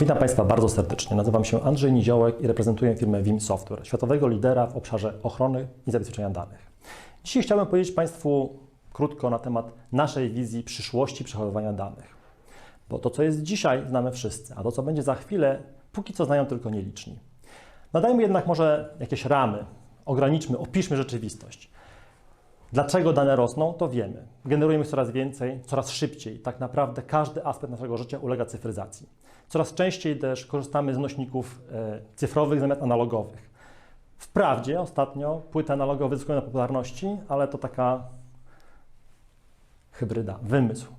Witam Państwa bardzo serdecznie. Nazywam się Andrzej Niziołek i reprezentuję firmę Vim Software, światowego lidera w obszarze ochrony i zabezpieczenia danych. Dzisiaj chciałbym powiedzieć Państwu krótko na temat naszej wizji przyszłości przechowywania danych. Bo to, co jest dzisiaj, znamy wszyscy, a to, co będzie za chwilę, póki co znają tylko nieliczni. Nadajmy jednak może jakieś ramy, ograniczmy, opiszmy rzeczywistość. Dlaczego dane rosną, to wiemy. Generujemy coraz więcej, coraz szybciej. Tak naprawdę każdy aspekt naszego życia ulega cyfryzacji. Coraz częściej też korzystamy z nośników e, cyfrowych zamiast analogowych. Wprawdzie ostatnio płyty analogowe zyskują na popularności, ale to taka hybryda, wymysł,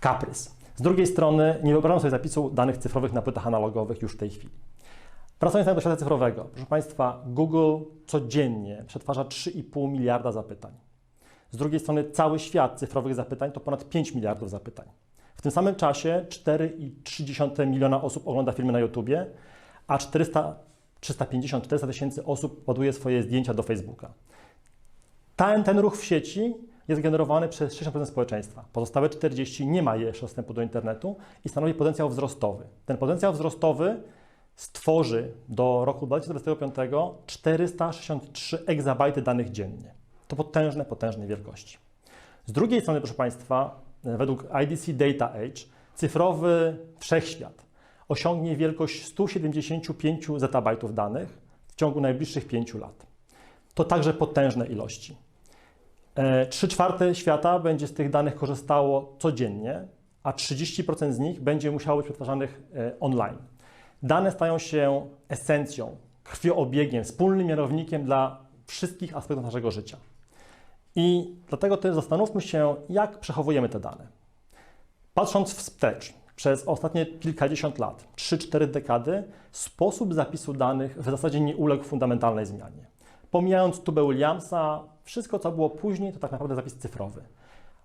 kaprys. Z drugiej strony nie wyobrażam sobie zapisu danych cyfrowych na płytach analogowych już w tej chwili. Wracając do świata cyfrowego, proszę Państwa, Google codziennie przetwarza 3,5 miliarda zapytań. Z drugiej strony cały świat cyfrowych zapytań to ponad 5 miliardów zapytań. Tym samym czasie 4,3 miliona osób ogląda filmy na YouTubie, a 400, 350-400 tysięcy osób ładuje swoje zdjęcia do Facebooka. Ten, ten ruch w sieci jest generowany przez 60% społeczeństwa. Pozostałe 40% nie ma jeszcze dostępu do internetu i stanowi potencjał wzrostowy. Ten potencjał wzrostowy stworzy do roku 2025 463 egzabajty danych dziennie. To potężne, potężne wielkości. Z drugiej strony, proszę Państwa, według IDC Data Age, cyfrowy wszechświat osiągnie wielkość 175 zetabajtów danych w ciągu najbliższych 5 lat. To także potężne ilości. 3 czwarte świata będzie z tych danych korzystało codziennie, a 30% z nich będzie musiało być przetwarzanych e, online. Dane stają się esencją, krwioobiegiem, wspólnym mianownikiem dla wszystkich aspektów naszego życia. I dlatego też zastanówmy się, jak przechowujemy te dane. Patrząc wstecz, przez ostatnie kilkadziesiąt lat, 3-4 dekady, sposób zapisu danych w zasadzie nie uległ fundamentalnej zmianie. Pomijając tubę Williamsa, wszystko co było później to tak naprawdę zapis cyfrowy.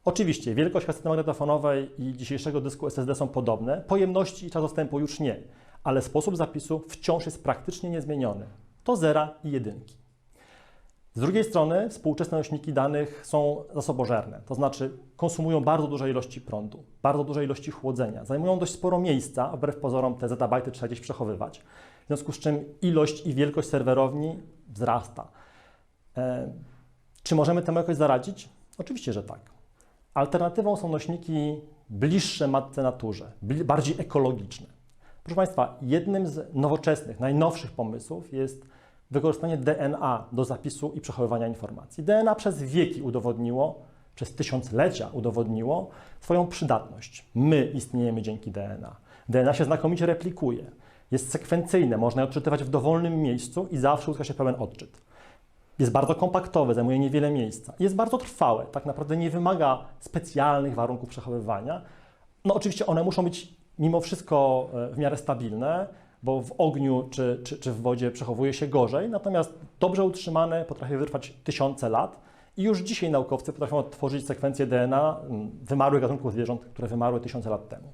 Oczywiście wielkość kasety magnetofonowej i dzisiejszego dysku SSD są podobne, pojemności i czas dostępu już nie, ale sposób zapisu wciąż jest praktycznie niezmieniony. To zera i jedynki. Z drugiej strony współczesne nośniki danych są zasobożerne, to znaczy konsumują bardzo duże ilości prądu, bardzo duże ilości chłodzenia, zajmują dość sporo miejsca, wbrew pozorom te zetabajty trzeba gdzieś przechowywać, w związku z czym ilość i wielkość serwerowni wzrasta. E, czy możemy temu jakoś zaradzić? Oczywiście, że tak. Alternatywą są nośniki bliższe matce naturze, bardziej ekologiczne. Proszę Państwa, jednym z nowoczesnych, najnowszych pomysłów jest wykorzystanie DNA do zapisu i przechowywania informacji. DNA przez wieki udowodniło, przez tysiąclecia udowodniło swoją przydatność. My istniejemy dzięki DNA. DNA się znakomicie replikuje, jest sekwencyjne, można je odczytywać w dowolnym miejscu i zawsze uzyska się pełen odczyt. Jest bardzo kompaktowe, zajmuje niewiele miejsca. Jest bardzo trwałe, tak naprawdę nie wymaga specjalnych warunków przechowywania. No oczywiście one muszą być mimo wszystko e, w miarę stabilne, bo w ogniu czy, czy, czy w wodzie przechowuje się gorzej, natomiast dobrze utrzymane potrafi wytrwać tysiące lat i już dzisiaj naukowcy potrafią odtworzyć sekwencję DNA mm, wymarłych gatunków zwierząt, które wymarły tysiące lat temu.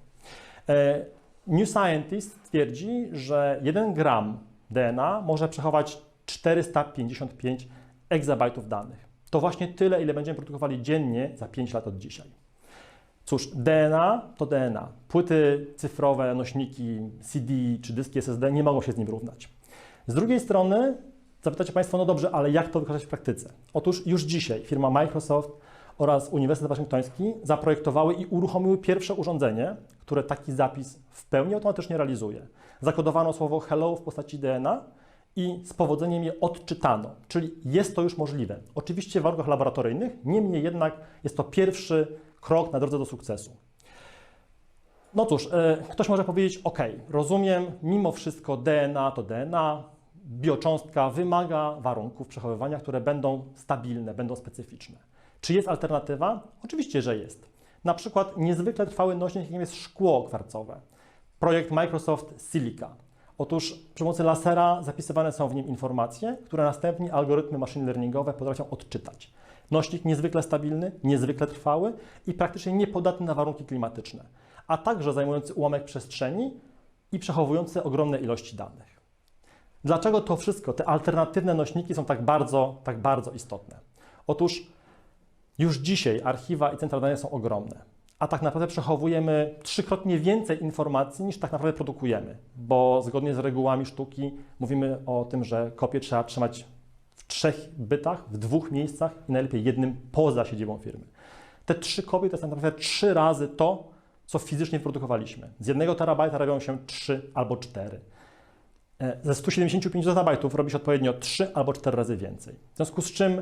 E, New Scientist twierdzi, że 1 gram DNA może przechować 455 egzabajtów danych. To właśnie tyle, ile będziemy produkowali dziennie za 5 lat od dzisiaj. Cóż, DNA to DNA. Płyty cyfrowe, nośniki CD czy dyski SSD nie mogą się z nim równać. Z drugiej strony zapytacie Państwo, no dobrze, ale jak to wykorzystać w praktyce? Otóż już dzisiaj firma Microsoft oraz Uniwersytet Waszyngtoński zaprojektowały i uruchomiły pierwsze urządzenie, które taki zapis w pełni automatycznie realizuje. Zakodowano słowo hello w postaci DNA i z powodzeniem je odczytano, czyli jest to już możliwe. Oczywiście w warunkach laboratoryjnych, niemniej jednak jest to pierwszy krok na drodze do sukcesu. No cóż, e, ktoś może powiedzieć: OK, rozumiem, mimo wszystko DNA to DNA, biocząstka wymaga warunków przechowywania, które będą stabilne, będą specyficzne. Czy jest alternatywa? Oczywiście, że jest. Na przykład niezwykle trwały nośnik, jakim jest szkło kwarcowe. Projekt Microsoft Silica. Otóż przy pomocy lasera zapisywane są w nim informacje, które następnie algorytmy machine learningowe potrafią odczytać. Nośnik niezwykle stabilny, niezwykle trwały i praktycznie niepodatny na warunki klimatyczne, a także zajmujący ułamek przestrzeni i przechowujący ogromne ilości danych. Dlaczego to wszystko, te alternatywne nośniki są tak bardzo, tak bardzo istotne? Otóż już dzisiaj archiwa i centra danych są ogromne, a tak naprawdę przechowujemy trzykrotnie więcej informacji niż tak naprawdę produkujemy, bo zgodnie z regułami sztuki mówimy o tym, że kopię trzeba trzymać w trzech bytach, w dwóch miejscach i najlepiej jednym poza siedzibą firmy. Te trzy kopie to jest tak naprawdę trzy razy to, co fizycznie produkowaliśmy. Z jednego terabajta robią się trzy albo cztery. E, Ze 175 zetabajtów robi się odpowiednio 3 albo 4 razy więcej. W związku z czym,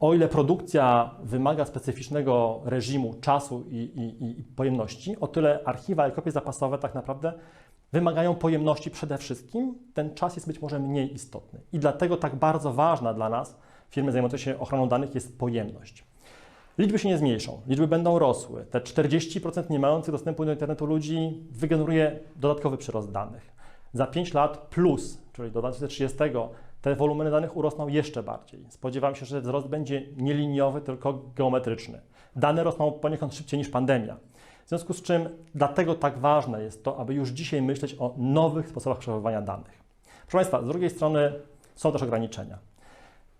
o ile produkcja wymaga specyficznego reżimu, czasu i, i- i pojemności, o tyle archiwa i kopie zapasowe tak naprawdę wymagają pojemności przede wszystkim. Ten czas jest być może mniej istotny. I dlatego tak bardzo ważna dla nas, firmy zajmującej się ochroną danych, jest pojemność. Liczby się nie zmniejszą, liczby będą rosły. Te 40% nie mających dostępu do internetu ludzi wygeneruje dodatkowy przyrost danych. Za 5 lat plus, czyli do 2030, te wolumeny danych urosną jeszcze bardziej. Spodziewam się, że wzrost będzie nie liniowy, tylko geometryczny. Dane rosną poniekąd szybciej niż pandemia. W związku z czym dlatego tak ważne jest to, aby już dzisiaj myśleć o nowych sposobach przechowywania danych. Proszę Państwa, z drugiej strony są też ograniczenia.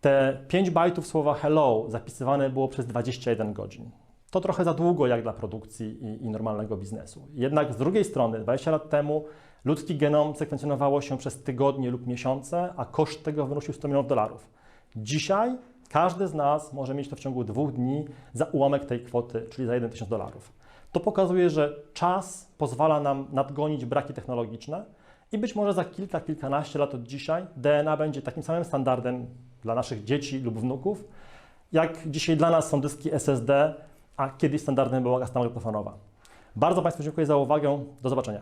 Te 5 bajtów słowa hello zapisywane było przez 21 godzin. To trochę za długo jak dla produkcji i, i normalnego biznesu. Jednak z drugiej strony, 20 lat temu ludzki genom sekwencjonowało się przez tygodnie lub miesiące, a koszt tego wynosił 100 milionów dolarów. Dzisiaj każdy z nas może mieć to w ciągu dwóch dni za ułamek tej kwoty, czyli za 1 tysiąc dolarów. To pokazuje, że czas pozwala nam nadgonić braki technologiczne i być może za kilka, kilkanaście lat od dzisiaj DNA będzie takim samym standardem dla naszych dzieci lub wnuków, jak dzisiaj dla nas są dyski SSD, a kiedyś standardem była gasta magnetofonowa. Bardzo Państwu dziękuję za uwagę. Do zobaczenia.